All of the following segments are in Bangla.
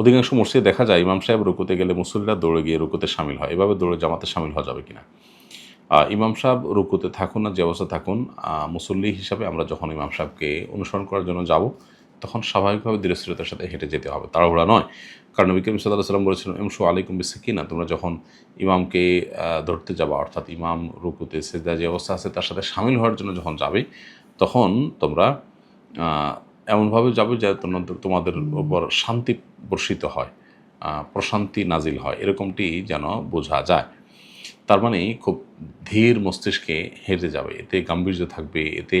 অধিকাংশ মসজিদে দেখা যায় ইমাম সাহেব রুকুতে গেলে মুসল্লিরা দৌড়ে গিয়ে রুকুতে সামিল হয়। এভাবে দৌড়ে জামাতে সামিল হওয়া যাবে কিনা? ইমাম সাহেব রুকুতে থাকুন আর যে অবস্থা থাকুন মুসল্লি হিসাবে আমরা যখন ইমাম সাহেবকে অনুসরণ করার জন্য যাব, তখন স্বাভাবিকভাবে ধীরস্থিরতার সাথে হেঁটে যেতে হবে। তাড়াহুড়া নয়। কারণ নবী করিম সাল্লাহ সাল্লাম বলেছিলেন এমসু আলাইকুম বিসিকিনা তোমরা যখন ইমামকে ধরতে যাবা, অর্থাৎ ইমাম রুকুতে সেজদা যে অবস্থা আছে, তার সাথে সামিল হওয়ার জন্য যখন যাবে, তখন তোমরা এমনভাবে যাবে যে তোমাদের তোমাদের উপর শান্তি বর্ষিত হয় প্রশান্তি নাজিল হয়। এরকমটি যেন বোঝা যায়। তার মানে খুব ধীর মস্তিষ্কে হেঁটে যাবে। এতে গাম্ভীর্য থাকবে, এতে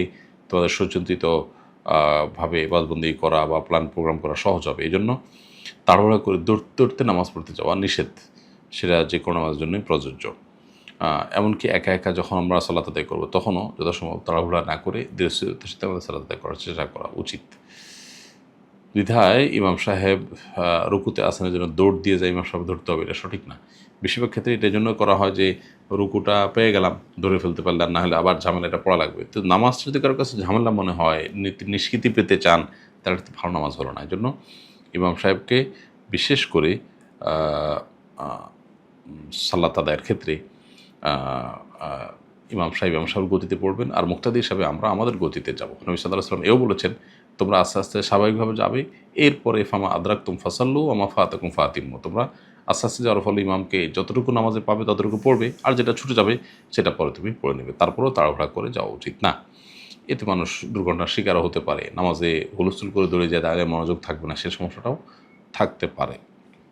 তোমাদের সুচিন্তিত ভাবে বাদবন্দি করা বা প্ল্যান প্রোগ্রাম করা সহজ হবে। এই জন্য তাড়াহুড়া করে দৌড়তে দৌড়তে নামাজ পড়তে যাওয়া নিষেধ। সেটা যে কোনো নামাজের জন্যই প্রযোজ্য। এমনকি একা একা যখন আমরা সালাত আদায় করব তখনও যথাসম্ভব তাড়াহুড়া না করে দৃঢ়তার সাথে আমাদের সালাত আদায় করার চেষ্টা করা উচিত। দ্বিধায় ইমাম সাহেব রুকুতে আসানের জন্য দৌড় দিয়ে যায় ইমাম সাহেব ধরতে হবে এটা সঠিক না। বেশিরভাগ ক্ষেত্রে এটার জন্য করা হয় যে রুকুটা পেয়ে গেলাম ধরে ফেলতে পারলে আর না হলে আবার ঝামেলাটা পড়া লাগবে। তো নামাজ যদি কারোর কাছে ঝামেলা মনে হয় নিষ্কৃতি পেতে চান তাহলে তো ভালো নামাজ হলো না। এই জন্য ইমাম সাহেবকে বিশেষ করে আহ, আদায়ের ক্ষেত্রে ইমাম সাহেব ইমাম সাহেব গতিতে পড়বেন। আর মুক্তাদি হিসাবে আমরা আমাদের গতিতে যাব। নবী সাল্লাহ সাল্লাম এও বলেছেন, তোমরা আস্তে আস্তে স্বাভাবিকভাবে যাবে। এরপরে ফামা আদরাক তুম ফাসাল্লু আমা ফাতাকুম ফাতিম্ম। তোমরা আস্তে আস্তে যাওয়ার ফলে ইমামকে যতটুকু নামাজে পাবে ততটুকু পড়বে। আর যেটা ছুটে যাবে, সেটা পরে তুমি পড়ে নেবে। তারপরেও তাড়াহুড়া করে যাওয়া উচিত না। এতে মানুষ দুর্ঘটনার শিকারও হতে পারে। নামাজে হুলস্থুল করে দৌড়ে যায়, তাহলে মনোযোগ থাকবে না। সে সমস্যাটাও থাকতে পারে।